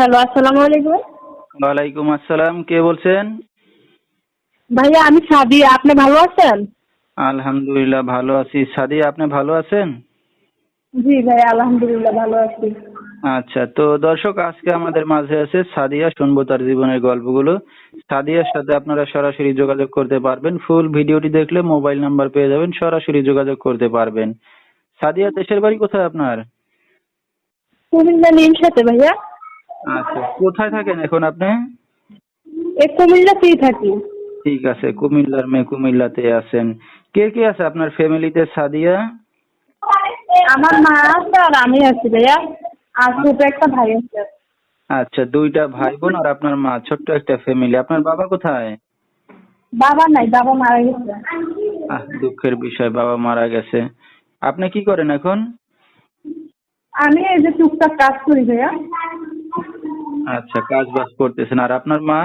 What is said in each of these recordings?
Hello আসসালামু আলাইকুম। ওয়ালাইকুম আসসালাম কে বলছেন? ভাইয়া আমি সাদিয়া আপনি ভালো আছেন? আলহামদুলিল্লাহ ভালো আছি। সাদিয়া আপনি ভালো আছেন? জি ভাই আলহামদুলিল্লাহ ভালো আছি। আচ্ছা তো দর্শক আজকে আমাদের মাঝে আছে সাদিয়া শুনব তার জীবনের গল্পগুলো। সাদিয়ার সাথে আপনারা সরাসরি যোগাযোগ করতে পারবেন। ফুল ভিডিওটি দেখলে মোবাইল নাম্বার পেয়ে যাবেন সরাসরি যোগাযোগ করতে পারবেন। সাদিয়া দেশের বাড়ি কোথায় আপনার? কুমিল্লা নিম সাথে ভাইয়া। আচ্ছা কোথায় থাকেন এখন আপনি? এ কুমিল্লাতেই থাকি। ঠিক আছে কুমিল্লার মেয়ে কুমিল্লাতে আছেন। কে কে আছে আপনার ফ্যামিলিতে সাদিয়া? আমার মা আছে আর আমি আছি ভাইয়া। আর ছোট একটা ভাই আছে। আচ্ছা দুইটা ভাই বোন আর আপনার মা ছোট্ট একটা ফ্যামিলি। আপনার বাবা কোথায়? বাবা নাই বাবা মারা গেছে। আহ দুঃখের বিষয় বাবা মারা গেছে। আপনি কি করেন এখন? আমি এই যে টুকটাক কাজ করি ভাইয়া। আচ্ছা কাজ বাজ করতেছেন। আর আপনার মা?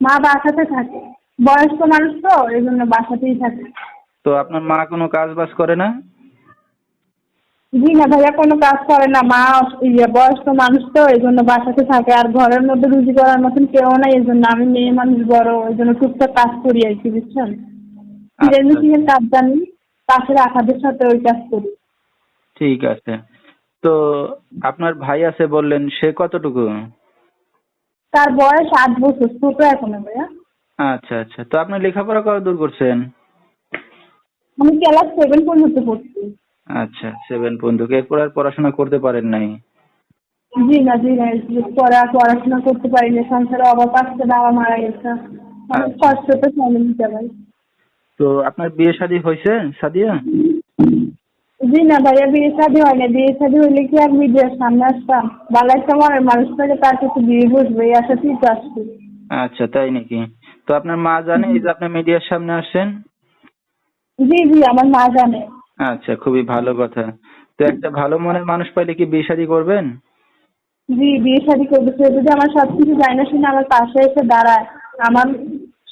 মা বাসাতে থাকে। বয়স্ক মানুষ তো এই জন্য বাসাতেই থাকে। তো আপনার মা কোনো কাজ বাজ করে না? জি না ভাইয়া কোনো কাজ করে না। মা ইয়ে বয়স্ক মানুষ তো এই জন্য বাসাতে থাকে। আর ঘরের মধ্যে রুজি করার মতন কেউ নাই এই জন্য আমি মেয়ে মানুষ বড় ওই জন্য টুকটাক কাজ করি আর কি বুঝছেন? সিলাই আচ্ছা। মেশিনের কাজ জানি পাশের আকাদের সাথে ওই কাজ করি। ঠিক আছে। তো আপনার ভাই আছে বললেন সে কতটুকু? তার বয়স আট বছর ছোট এখনও ভাইয়া। আচ্ছা আচ্ছা। তো আপনি লেখাপড়া কত দূর করছেন? আমি ক্লাস সেভেন পর্যন্ত পড়ছি। আচ্ছা সেভেন পর্যন্ত। এরপর আর পড়াশোনা করতে পারেন নাই? জি না জি না পড়া পড়াশোনা করতে পারিনি সংসারে অভাব আসছে বাবা মারা গেছে। অনেক আচ্ছা। কষ্ট তো ফ্যামিলিতে ভাই তো আপনার বিয়ে শাদী হয়েছে সাদিয়া জি না ভাইয়া বিয়ে শাদী হয় না বিয়ে শাদী হইলে কি আর মিডিয়ার সামনে আসতাম? একটা মনের মানুষ থাকে তার কাছে বিয়ে বসবে এই আশাতেই তো আসছি। আচ্ছা তাই নাকি? তো আপনার মা জানে এই যে আপনি মিডিয়ার সামনে আসছেন জি জি আমার মা জানে। আচ্ছা খুবই ভালো কথা। তো একটা ভালো মনের মানুষ পাইলে কি বিয়ে শাদি করবেন? জি বিয়ে শাদি করবে। সে যদি আমার সব কিছু যায় না শুনে আমার পাশে এসে দাঁড়ায়। আমার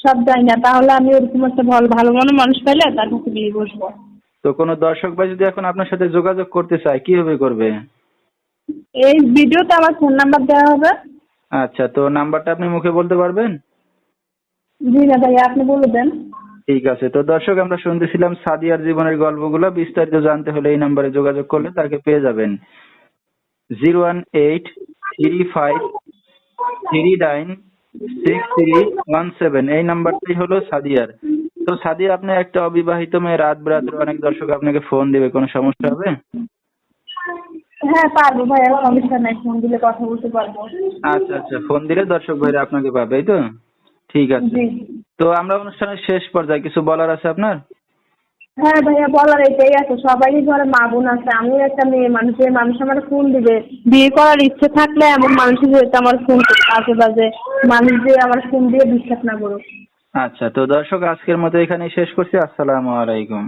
সব যায় না তাহলে আমি ওরকম একটা ভালো ভালো মনের মানুষ পাইলে তার কাছে বিয়ে বসবো। তো কোনো দর্শক ভাই যদি এখন আপনার সাথে যোগাযোগ করতে চায় কীভাবে করবে? এই ভিডিওতে আমার ফোন নাম্বার দেওয়া হবে। আচ্ছা তো নাম্বারটা আপনি মুখে বলতে পারবেন? জি না ভাইয়া আপনি বলে দেন। ঠিক আছে তো দর্শক আমরা শুনতেছিলাম সাদিয়ার জীবনের গল্পগুলো বিস্তারিত জানতে হলে এই নাম্বারে যোগাযোগ করলে তাকে পেয়ে যাবেন। Zero one eight three five three nine six three one seven এই নাম্বারটাই হলো সাদিয়ার। তো সাদিয়া আপনি একটা অবিবাহিত মেয়ে রাত বেরাতে অনেক দর্শক আপনাকে ফোন দেবে কোনো সমস্যা হবে? হ্যাঁ পারব ভাইয়া সমস্যা নাই ফোন দিলে কথা বলতে পারব। আচ্ছা আচ্ছা ফোন দিলে দর্শক ভাইরা আপনাকে পাবে এই তো? ঠিক আছে। তো আমরা অনুষ্ঠানের শেষ পর্যায়ে কিছু বলার আছে আপনার? হ্যাঁ ভাইয়া বলার এটাই আছে সবারই ঘরে মা বোন আছে আমিও একটা মেয়ে মানুষ এই মানুষ আমার ফোন দিবে। বিয়ে করার ইচ্ছে থাকলে এমন মানুষই যেহেতু আমার ফোন আশেপাশে মানুষ যে আমার ফোন দিয়ে বিশ্বাস না করুক। আচ্ছা তো দর্শক আজকের মতো এখানেই শেষ করছি। আসসালামু আলাইকুম।